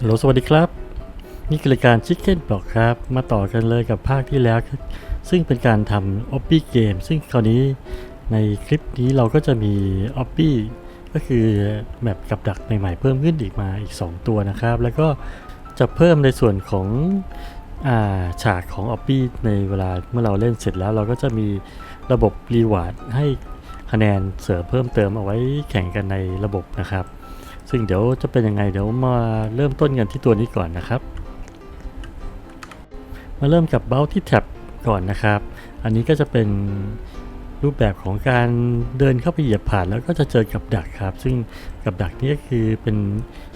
ฮัลโหลสวัสดีครับ นี่คือรายการ Chicken Block ครับ มาต่อกันเลยกับภาคที่แล้ว ซึ่งเป็นการทำ o p ปี้เกมซึ่งคราวนี้ในคลิปนี้เราก็จะมี o p ปี้ก็คือแมปกับดักใหม่ๆเพิ่มขึ้นอีกมาอีก 2 ตัวนะครับ แล้วก็จะเพิ่มในส่วนของอาฉากของ o p ปี้ในเวลาเมื่อเราเล่นเสร็จแล้ว เราก็จะมีระบบรีวาร์ดให้คะแนนเสริมเพิ่มเติมเอาไว้แข่งกันในระบบนะครับ ซึ่งเดี๋ยวจะเป็นยังไงเดี๋ยวมาเริ่มต้นกันที่ตัวนี้ก่อนนะครับ มาเริ่มกับเบ้าที่แท็บก่อนนะครับ อันนี้ก็จะเป็นรูปแบบของการเดินเข้าไปเหยียบผ่านแล้วก็จะเจอกับดักครับ ซึ่งกับดักนี้ก็คือเป็น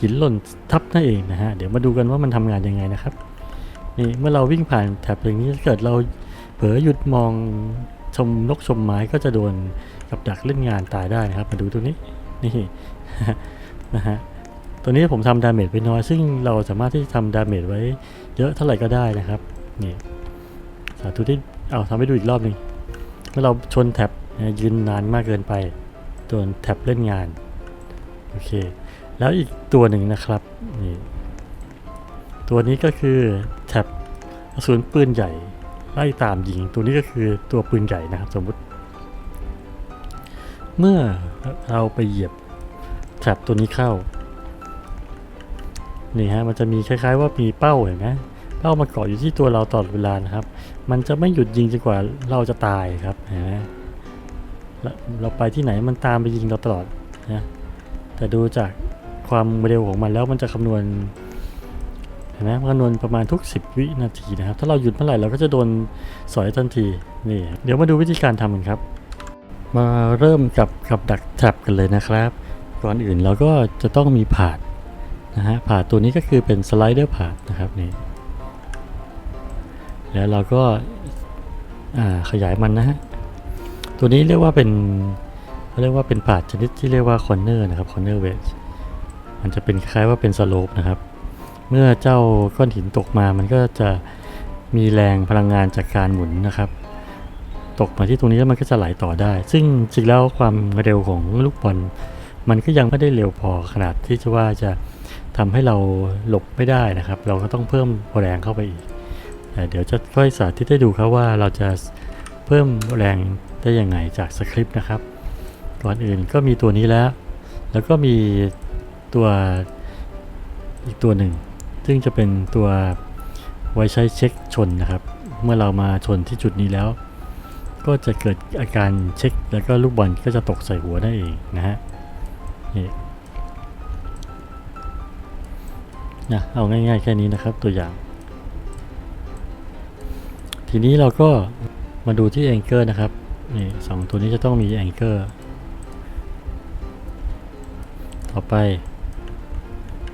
หินหล่นทับนั่นเองนะฮะเดี๋ยวมาดูกันว่ามันทำงานยังไงนะครับนี่เมื่อเราวิ่งผ่านแท็บอย่างนี้เกิดเราเผลอหยุดมองชมนกชมไม้ก็จะโดนกับดักเล่นงานตายได้นะครับ มาดูตัวนี้นี่ นะฮะตัวนี้ผมทำดาเมจไปน้อย ซึ่งเราสามารถที่จะทำดาเมจไว้เยอะเท่าไหร่ก็ได้นะครับนี่สาธุที่เอาทำให้ดูอีกรอบหนึ่งเมื่อเราชนแท็บยืนนานมากเกินไปโดนแท็บเล่นงานโอเค แล้วอีกตัวหนึ่งนะครับนี่ตัวนี้ก็คือแท็บกระสุนปืนใหญ่ไล่ตามยิง ตัวนี้ก็คือตัวปืนใหญ่นะครับสมมุติ เมื่อเราไปเหยียบ แท็บตัวนี้เข้า นี่ฮะ มันจะมีคล้ายๆว่ามีเป้าเห็นไหมเป้ามาเกาะอยู่ที่ตัวเราตลอดเวลานะครับ มันจะไม่หยุดยิงจนกว่าเราจะตายครับเห็นไหมแล้วเราไปที่ไหนมันตามไปยิงเราตลอดนะแต่ดูจากความเร็วของมันแล้วมันจะคำนวณเห็นไหมคำนวณประมาณทุก 10 วินาทีนะครับ ถ้าเราหยุดเมื่อไหร่เราก็จะโดนสอยทันทีนี่เดี๋ยวมาดูวิธีการทำกันครับ มาเริ่มกับกับดักแท็บกันเลยนะครับ ก่อนอื่นเราก็จะต้องมีผาดนะฮะผาดตัวนี้ก็คือเป็นสไลเดอร์ผาดนะครับนี่แล้วเราก็ขยายมันนะฮะตัวนี้เรียกว่าเป็นเขาเรียกว่าเป็นผาดชนิดที่เรียกว่าคอนเนอร์นะครับคอนเนอร์เวจมันจะเป็นคล้ายว่าเป็นสโลปนะครับ เมื่อเจ้าก้อนหินตกมามันก็จะมีแรงพลังงานจากการหมุนนะครับ ตกมาที่ตรงนี้แล้วมันก็จะไหลต่อได้ ซึ่งจริงแล้วความเร็วของลูกบอล มันก็ยังไม่ได้เร็วพอขนาดที่จะว่าจะทำให้เราหลบไม่ได้นะครับ เราก็ต้องเพิ่มแรงเข้าไปอีก เดี๋ยวจะค่อยสาธิตให้ดูครับว่าเราจะเพิ่มแรงได้ยังไงจากสคริปต์นะครับ ก่อนอื่นก็มีตัวนี้แล้ว แล้วก็มีตัวอีกตัวหนึ่ง ซึ่งจะเป็นตัวไว้ใช้เช็คชนนะครับ เมื่อเรามาชนที่จุดนี้แล้ว ก็จะเกิดอาการเช็ค แล้วก็ลูกบอลก็จะตกใส่หัวได้เองนะฮะ นี่นะเอาง่ายๆแค่นี้นะครับตัวอย่าง ทีนี้เราก็มาดูที่แองเกอร์นะครับนี่สองตัวนี้จะต้องมีแองเกอร์ต่อไป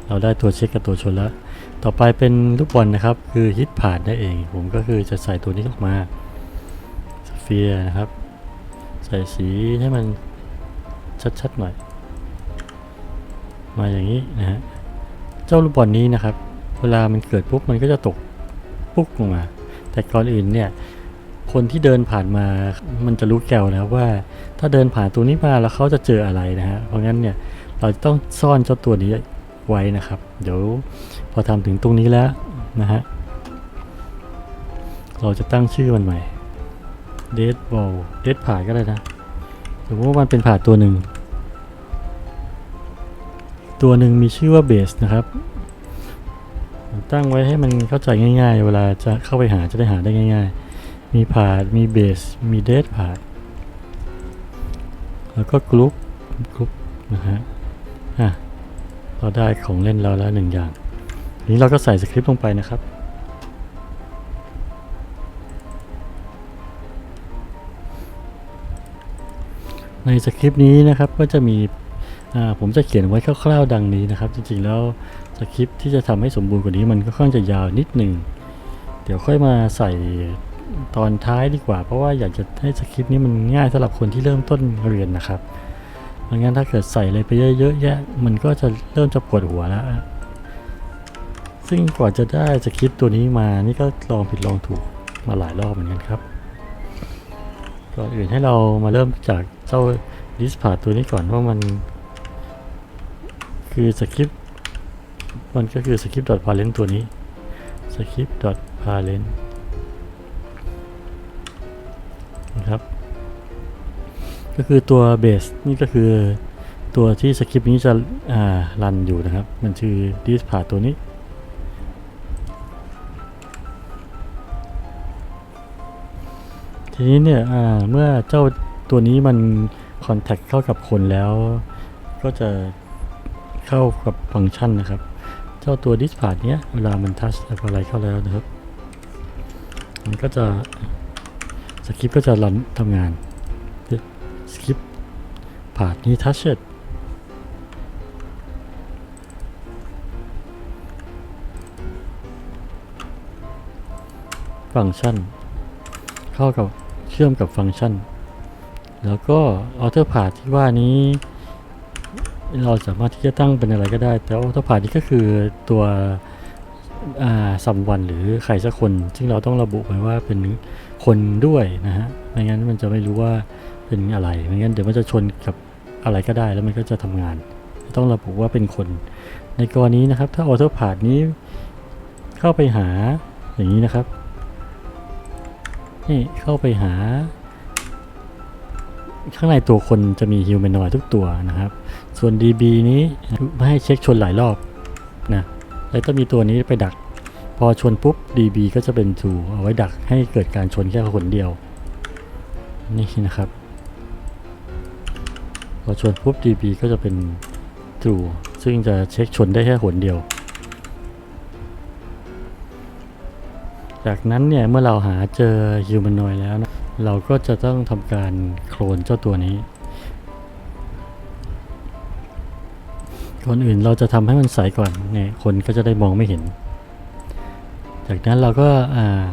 เราได้ตัวเช็คกับตัวชนแล้ว ต่อไปเป็นลูกบอลนะครับ คือฮิตผ่านได้เอง ผมก็คือจะใส่ตัวนี้ออกมาสเฟียร์นะครับ ใส่สีให้มันชัดๆหน่อย มาอย่างนี้นะฮะเจ้าลูกบอลนี้นะครับ เวลามันเกิดปุ๊บมันก็จะตกปุ๊กลงมา แต่ก่อนอื่นเนี่ยคนที่เดินผ่านมามันจะรู้แก้วนะครับว่า ถ้าเดินผ่านตัวนี้มาแล้วเขาจะเจออะไรนะฮะเพราะงั้นเนี่ยเราต้องซ่อนเจ้าตัวนี้ไว้นะครับ เดี๋ยวพอทำถึงตรงนี้แล้วนะฮะเราจะตั้งชื่อมันใหม่ Dead Ball Dead ผ่านก็ได้นะสมมติว่ามันเป็นผ่าตัวหนึ่ง ตัวหนึ่งมีชื่อว่าเบสนะครับ ตั้งไว้ให้มันเข้าใจง่าย ๆ เวลาจะเข้าไปหาจะได้หาได้ง่าย ๆ มีผ่าดมีเบสมีเดทผ่าดแล้วก็กรุ๊ปกรุ๊ปนะฮะอะเราได้ของเล่นเราแล้วหนึ่งอย่างทีนี้เราก็ใส่สคริปต์ลงไปนะครับในสคริปต์นี้นะครับก็จะมี ผมจะเขียนไว้คร่าวๆดังนี้นะครับ จริงๆแล้วสคริปที่จะทำให้สมบูรณ์กว่านี้มันก็ค่อนจะยาวนิดหนึ่งเดี๋ยวค่อยมาใส่ตอนท้ายดีกว่า เพราะว่าอยากจะให้สคริปต์นี้มันง่ายสำหรับคนที่เริ่มต้นเรียนนะครับไม่งั้นถ้าเกิดใส่อะไรไปเยอะๆแยะ มันก็จะเริ่มจะปวดหัวแล้ว ซึ่งกว่าจะได้สคริปต์ตัวนี้มานี่ก็ลองผิดลองถูกมาหลายรอบเหมือนกันครับก่อนอื่นให้เรามาเริ่มจากเจ้าดิสพาตัวนี้ก่อนว่ามัน คือสคริปต์มันก็คือ script.parent ตัวนี้ script.parent นะครับ ก็คือตัว base นี่ก็คือตัวที่สคริปต์นี้จะอ่ารันอยู่นะครับ มันคือ this part ตัวนี้ทีนี้เนี่ยเมื่อเจ้าตัวนี้มันคอนแทคเข้ากับคนแล้ว ก็จะ เข้ากับฟังก์ชันนะครับ เจ้าตัว this p a t เนี้ยเวลามันทัชอะไรเข้าแล้วนะครับ มันก็จะสคริปต์ก็จะรันทำงานสคริปต์ผ่านนี้ทัชเชดฟังก์ชัน เข้ากับเชื่อมกับฟังก์ชัน แล้วก็ออโต้พาดที่ว่านี้ เราสามารถที่จะตั้งเป็นอะไรก็ได้ แต่ออโต้พาดนี้ก็คือตัวสัมวันหรือใครสักคน ซึ่งเราต้องระบุไว้ว่าเป็นคนด้วยนะฮะไม่งั้นมันจะไม่รู้ว่าเป็นอะไรไม่งั้นเดี๋ยวมันจะชนกับอะไรก็ได้แล้วมันก็จะทำงาน ต้องระบุว่าเป็นคน ในกรณีนะครับ ถ้าออโต้พาดนี้เข้าไปหาอย่างนี้นะครับนี่เข้าไปหา ข้างในตัวคนจะมีฮิวแมนนอยทุกตัวนะครับ ส่วน DB นี้ไม่ให้เช็คชนหลายรอบนะแล้วต้องมีตัวนี้ไปดัก พอชนปุ๊บ DB ก็จะเป็น true เอาไว้ดักให้เกิดการชนแค่คนเดียว นี่นะครับ พอชนปุ๊บ DB ก็จะเป็น true ซึ่งจะเช็คชนได้แค่หนเดียว จากนั้นเนี่ยเมื่อเราหาเจอฮิวแมนนอยแล้วนะเราก็จะต้องทำการโคลนเจ้าตัวนี้ ก่อนอื่นเราจะทำให้มันใสก่อนเนี่ยคนก็จะได้มองไม่เห็น จากนั้นเราก็อ่า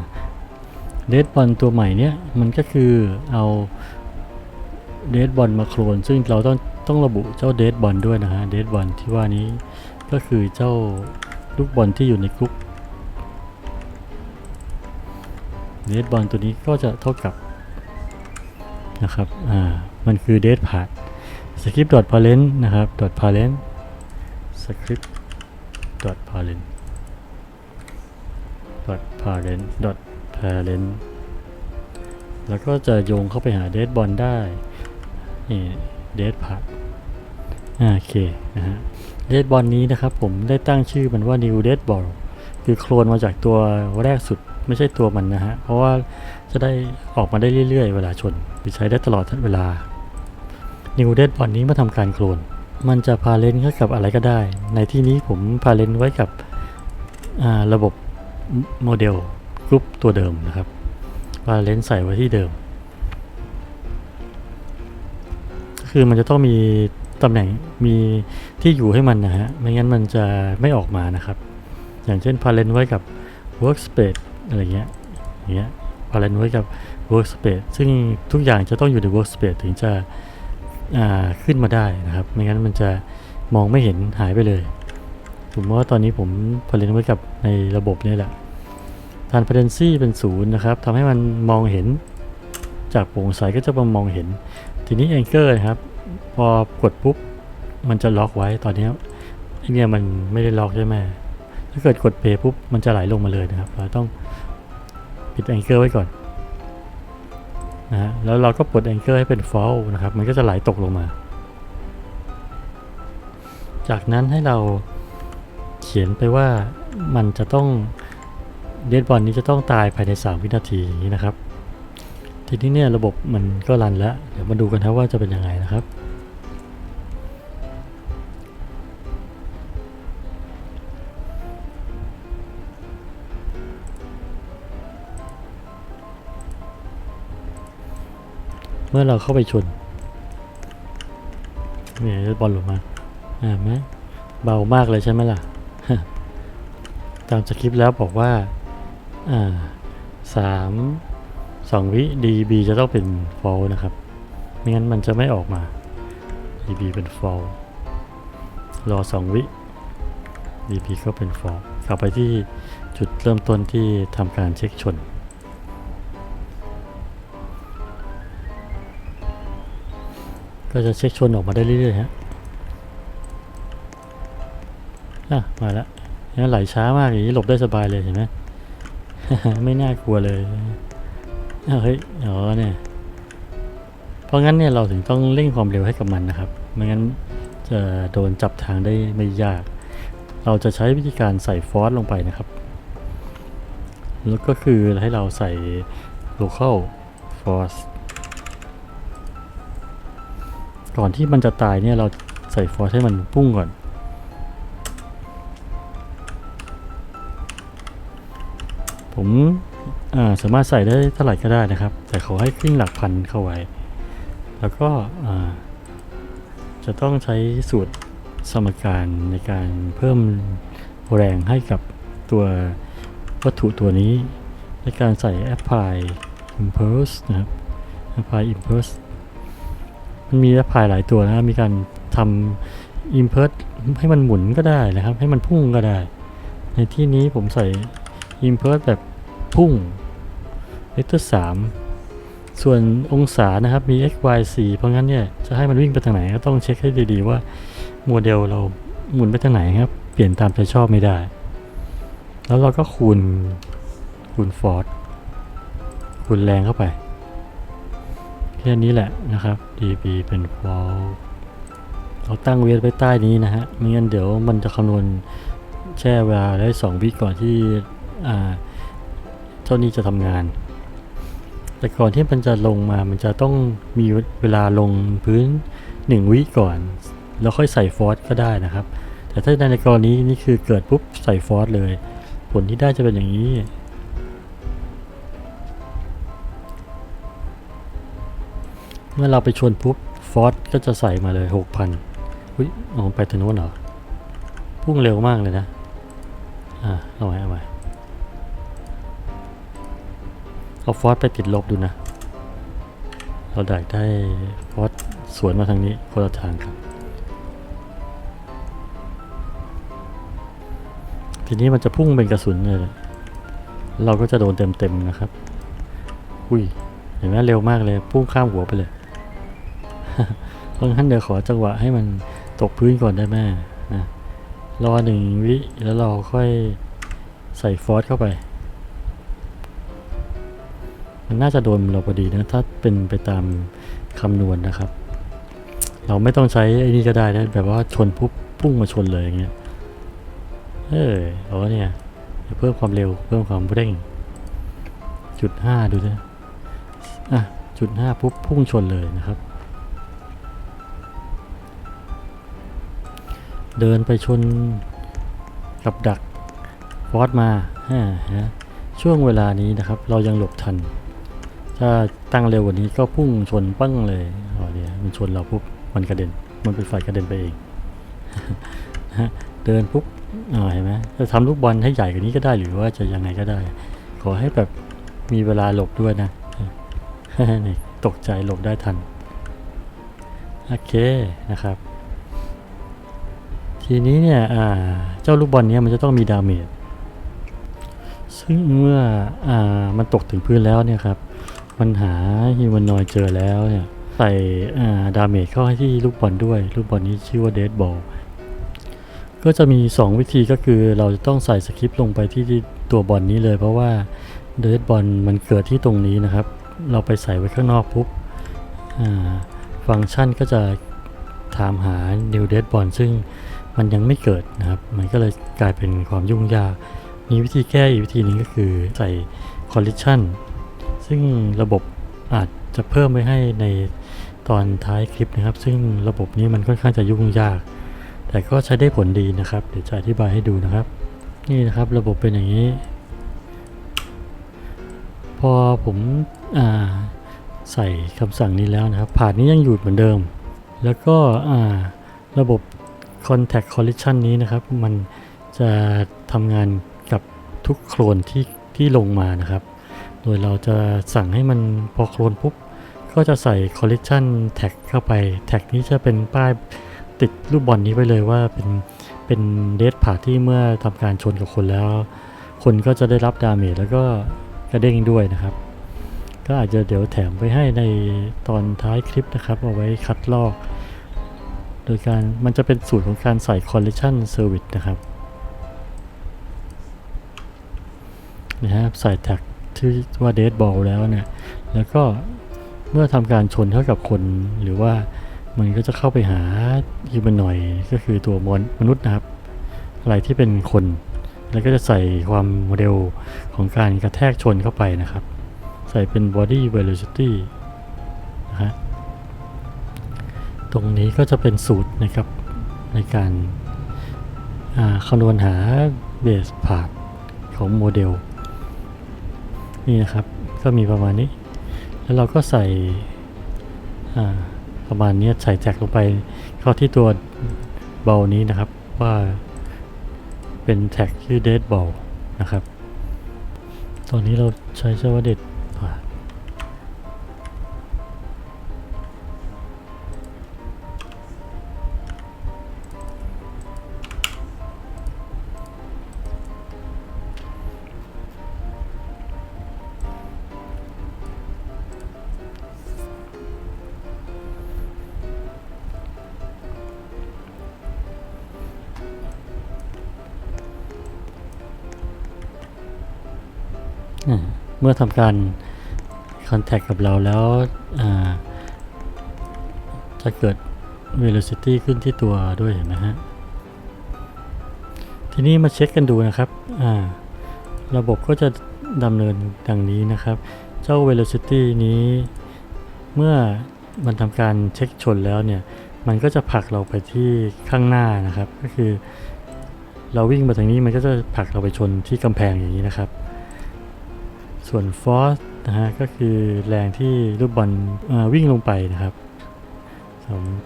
เดดบอลตัวใหม่เนี่ยมันก็คือเอาเดดบอลมาโคลนซึ่งเราต้องต้องระบุเจ้าเดดบอลด้วยนะฮะเดดบอลที่ว่านี้ก็คือเจ้าลูกบอลที่อยู่ในกรุ๊ปเดทบอลตัวนี้ก็จะเท่ากับนะครับอ่ามันคือ date part script dot parent นะครับ dot parent script dot parent dot parent dot parent แล้วก็จะโยงเข้าไปหา d a t e b o n ได้ นี่ date part อ่าโอเคนะฮะ d a t e b o n นี้นะครับผมได้ตั้งชื่อมันว่า new date ball คือโคลนมาจากตัวแรกสุดไม่ใช่ตัวมันนะฮะ เพราะว่าจะได้ออกมาได้เรื่อยๆ เวลาชนไปใช้ได้ตลอดทั้งเวลา New d e a d b o n นี้มาทำการโคลน มันจะพาเลนเข้ากับอะไรก็ได้ ในที่นี้ผมพาเลนไว้กับระบบโมเดลกรุ๊ปตัวเดิมนะครับพาเลนใส่ไว้ที่เดิม คือมันจะต้องมีตำแหน่งมีที่อยู่ให้มันนะฮะ ไม่งั้นมันจะไม่ออกมานะครับ อย่างเช่นพาเลนไว้กับ workspace อะไรเงี้ยอย่างเงี้ยพาเลนไว้กับ workspace ซึ่งทุกอย่างจะต้องอยู่ใน workspace ถึงจะ ขึ้นมาได้นะครับ ไม่งั้นมันจะมองไม่เห็นหายไปเลย ผมว่าตอนนี้ผมพาเลนไว้กับในระบบนี่แหละ transparency เป็นศูนย์นะครับทำให้มันมองเห็น จากโปร่งใสก็จะมามองเห็น ทีนี้ anchor นะครับ พอกดปุ๊บ มันจะล็อกไว้ตอนนี้ไอเนี่ยมันไม่ได้ล็อกใช่ไหมถ้าเกิดกด play ปุ๊บ มันจะไหลลงมาเลยนะครับ เราต้องปิดแองเกอร์ไว้ก่อน นะแล้วเราก็ปลดแองเกอร์ให้เป็น fall นะครับ มันก็จะไหลตกลงมา จากนั้นให้เราเขียนไปว่ามันจะต้องเดดบอลนี้จะต้องตายภายใน 3 วินาทีอย่างนี้นะครับ ทีนี้เนี่ยระบบมันก็รันแล้ว เดี๋ยวมาดูกันครับว่าจะเป็นยังไงนะครับ มื่อเราเข้าไปชนเนี่ยบอลหลงมาอ่าไหมเบามากเลยใช่ไหมล่ะ ตามสคริปต์แล้วบอกว่า อ่าสามสองวิ db จะต้องเป็น false นะครับ ไม่งั้นมันจะไม่ออกมา db เป็น false รอสองวิ db ก็เป็น false กลับไปที่จุดเริ่มต้นที่ทำการเช็คชน ก็จะเช็คชนออกมาได้เรื่อยๆฮะอะมาแล้วนี่ไหลช้ามากอย่างนี้หลบได้สบายเลยเห็นไหมไม่น่ากลัวเลยเฮ้ยอ๋อเนี่ยเพราะงั้นเนี่ยเราถึงต้องเร่งความเร็วให้กับมันนะครับไม่งั้นจะโดนจับทางได้ไม่ยาก เราจะใช้วิธีการใส่ฟอสลงไปนะครับ แล้วก็คือให้เราใส่ local force ก่อนที่มันจะตายเนี่ยเราใส่ฟอสให้มันพุ่งก่อน ผมาสามารถใส่ได้เท่าไหร่ก็ได้นะครับ แต่ขอให้ขึ้นหลักพันเข้าไว้ แล้วก็จะต้องใช้สูตรสมการในการเพิ่มแรงให้กับตัววัตถุตัวนี้ ในการใส่ apply impulse นะครับ apply impulse มันมี apply หลายตัวนะมีการทำ impulse ให้มันหมุนก็ได้นะครับ ให้มันพุ่งก็ได้ ในที่นี้ผมใส่ impulse แบบพุ่งเวกเตอร์3ส่วนองศานะครับมี x y z เพราะงั้นเนี่ยจะให้มันวิ่งไปทางไหนก็ต้องเช็คให้ดีๆว่าโมเดลเราหมุนไปทางไหนครับ เปลี่ยนตามใจชอบไม่ได้ แล้วเราก็คูณคูณฟอร์ดคูณแรงเข้าไป ค่นี้แหละนะครับ dB เป็น volt เราตั้งเวทไว้ใต้นี้นะฮะไม่งั้นเดี๋ยวมันจะคำนวณแช่เวลาได้2วิก่อนที่อ่าเจ้านี้จะทำงาน แต่ก่อนที่มันจะลงมามันจะต้องมีเวลาลงพื้น 1 วิก่อน แล้วค่อยใส่ฟอสก็ได้นะครับ แต่ถ้าในกรณีนี่คือเกิดปุ๊บใส่ฟอสเลย ผลที่ได้จะเป็นอย่างนี้ เมื่อเราไปชวนปุ๊บฟอสก็จะใส่มาเลย6,000อุ้ยออไปทางโน้นเหรอ พุ่งเร็วมากเลยนะ อ่าเอาไว้เอาไว้เอาฟอสไปติดลบดูนะ เราได้ได้ฟอสสวนมาทางนี้คนละทางครับ ทีนี้มันจะพุ่งเป็นกระสุนเลย เราก็จะโดนเต็มๆนะครับ อุ้ย เห็นไหมเร็วมากเลย พุ่งข้ามหัวไปเลย เพราะงั้นเดี๋ยวขอจังหวะให้มันตกพื้นก่อนได้ไหมนะรอหนึ่งวิแล้วเราค่อยใส่ฟอสเข้าไป มันน่าจะโดนเราพอดีนะ ถ้าเป็นไปตามคำนวณนะครับ เราไม่ต้องใช้ไอ้นี่ก็ได้นะ แบบว่าชนปุ๊บพุ่งมาชนเลยอย่างเงี้ย เออเอาเนี่ยเพิ่มความเร็วเพิ่มความเร่งจุดห้าดูนะอะจุดห้าปุ๊บพุ่งชนเลยนะครับ เดินไปชนกับดักฟอสมาฮ่าฮะช่วงเวลานี้นะครับ เรายังหลบทัน ถ้าตั้งเร็วกว่านี้ก็พุ่งชนปั้งเลยอ๋อเนี่ยมันชนเราปุ๊บมันกระเด็น มันเป็นฝ่ายกระเด็นไปเองเดินปุ๊บอ่าเห็นไหมจะทำลูกบอลให้ใหญ่กว่านี้ก็ได้หรือว่าจะยังไงก็ได้ ขอให้แบบมีเวลาหลบด้วยนะนี่ตกใจหลบได้ทัน โอเคนะครับ ทีนี้เนี่ยเจ้าลูกบอลเนี้ยมันจะต้องมีดาเมจซึ่งเมื่ออมันตกถึงพื้นแล้วเนี่ยครับมันหาฮิวแมนอยเจอแล้วเนี่ยใส่ดาเมจเข้าให้ที่ลูกบอลด้วย ลูกบอลนี้ชื่อว่าเดดบอลก็จะมี 2 วิธีก็คือเราจะต้องใส่สคริปต์ลงไปที่ตัวบอลนี้เลย เพราะว่าเดดบอลมันเกิดที่ตรงนี้นะครับ เราไปใส่ไว้ข้างนอกปุ๊บฟังก์ชันก็จะถามหา new dead ball ซึ่ง มันยังไม่เกิดนะครับ มันก็เลยกลายเป็นความยุ่งยาก มีวิธีแก้อีกวิธีหนึ่งก็คือใส่ collision ซึ่งระบบอาจจะเพิ่มไว้ให้ในตอนท้ายคลิปนะครับ ซึ่งระบบนี้มันค่อนข้างจะยุ่งยาก แต่ก็ใช้ได้ผลดีนะครับ เดี๋ยวจะอธิบายให้ดูนะครับ นี่นะครับระบบเป็นอย่างนี้ พอผมอ่าใส่คำสั่งนี้แล้วนะครับผ่านนี้ยังอยู่เหมือนเดิม แล้วก็อ่าระบบ contact collision นี้นะครับ มันจะทำงานกับทุกโคลนที่ที่ลงมานะครับ โดยเราจะสั่งให้มันพอโคลนปุ๊บ ก็จะใส่ collision tag เข้าไป แท็กนี้จะเป็นป้ายติดรูปบอลนี้ไว้เลยว่าเป็นเป็นเดสผ่าที่เมื่อทำการชนกับคนแล้ว คนก็จะได้รับดาเมจแล้วก็กระเด้งด้วยนะครับ ก็อาจจะเดี๋ยวแถมไปให้ในตอนท้ายคลิปนะครับ เอาไว้คัดลอก โดยการมันจะเป็นสูตรของการใส่ collision service นะครับนะฮะใส่แท็กที่ว่า dead ball แล้วเนี่ยแล้วก็เมื่อทำการชนเท่ากับคนหรือว่ามันก็จะเข้าไปหาฮิวแมนหน่อยก็คือตัวมนุษย์นะครับ อะไรที่เป็นคน แล้วก็จะใส่ความโมเดลของการกระแทกชนเข้าไปนะครับ ใส่เป็น body velocity ตรงนี้ก็จะเป็นสูตรนะครับในการาคำนวณหา base part ของโมเดลนี่นะครับก็มีประมาณนี้ แล้วเราก็ใส่ประมาณนี้ใส่แท็กลงไปเข้าที่ตัวเบลนี้นะครับว่าเป็นแท็กชื่อ dead ball นะครับ ตอนนี้เราใช้ชื่อว่า dead อ่า มื่อทำการ contact กับเราแล้วจะเกิด velocity ขึ้นที่ตัวด้วยเห็นไหมฮะ ทีนี้มาเช็คกันดูนะครับ ระบบก็จะดำเนินดังนี้นะครับ เจ้า velocity นี้เมื่อมันทำการเช็คชนแล้วเนี่ย มันก็จะผลักเราไปที่ข้างหน้านะครับ ก็คือ เราวิ่งมาทางนี้มันก็จะผลักเราไปชนที่กำแพงอย่างนี้นะครับ ส่วน force นะฮะก็คือแรงที่ลูกบอลวิ่งลงไปนะครับ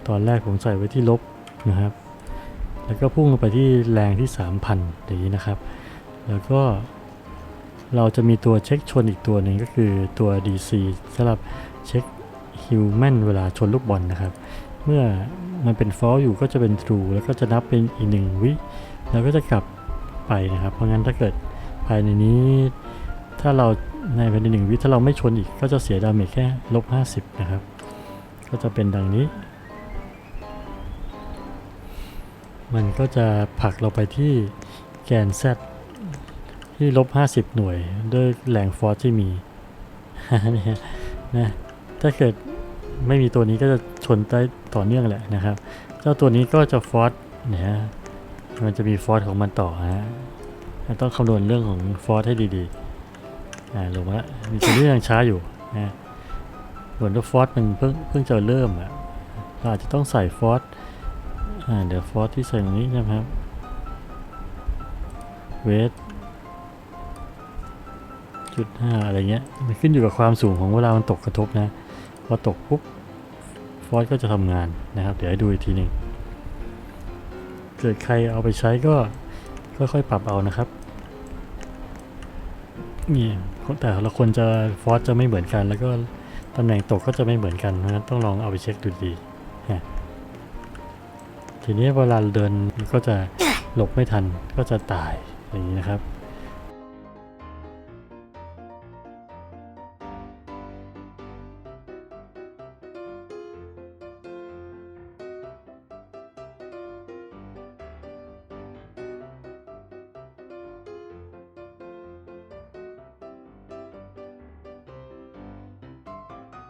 ตอนแรกผมใส่ไว้ที่ลบนะครับ แล้วก็พุ่งลงไปที่แรงที่ 3,000อย่างนี้นะครับ แล้วก็เราจะมีตัวเช็คชนอีกตัวหนึ่งก็คือตัว DC สำหรับเช็ค human เวลาชนลูกบอลนะครับ เมื่อมันเป็น false อยู่ก็จะเป็น true แล้วก็จะนับเป็นอีกหนึ่งวิแล้วก็จะกลับไปนะครับ เพราะงั้นถ้าเกิดภายในนี้ ถ้าเรา ในภายในหนึ่งวิถ้าเราไม่ชนอีกก็จะเสียดาเมจแค่ลบ50 นะครับ ก็จะเป็นดังนี้ มันก็จะผลักเราไปที่แกน Z ที่ลบ50 หน่วยด้วยแรงฟอร์สที่มีนี่นะถ้าเกิดไม่มีตัวนี้ก็จะชนได้ต่อเนื่องแหละนะครับ เจ้าตัวนี้ก็จะฟอร์สเนี่ยฮะมันจะมีฟอร์สของมันต่อฮะต้องคำนวณเรื่องของฟอร์สให้ดีๆ อ่าลงมาแล้วมีตัวนี้ยังช้าอยู่นะเหมือนว่าฟอสมันเพิ่งเพิ่งจะเริ่มอะเราอาจจะต้องใส่ฟอสอ่าเดี๋ยวฟอสที่ใส่ตรงนี้นะครับเวทจุดห้าอะไรเงี้ยมันขึ้นอยู่กับความสูงของเวลามันตกกระทบนะพอตกปุ๊บฟอสก็จะทำงานนะครับ เดี๋ยวให้ดูอีกทีหนึ่งเกิดใครเอาไปใช้ก็ค่อยๆปรับเอานะครับ นี่แต่ละคนจะฟอสจะไม่เหมือนกัน แล้วก็ตำแหน่งตกก็จะไม่เหมือนกันนะต้องลองเอาไปเช็คดูดีทีนี้เวลาเดินก็จะหลบไม่ทันก็จะตายอย่างนี้นะครับ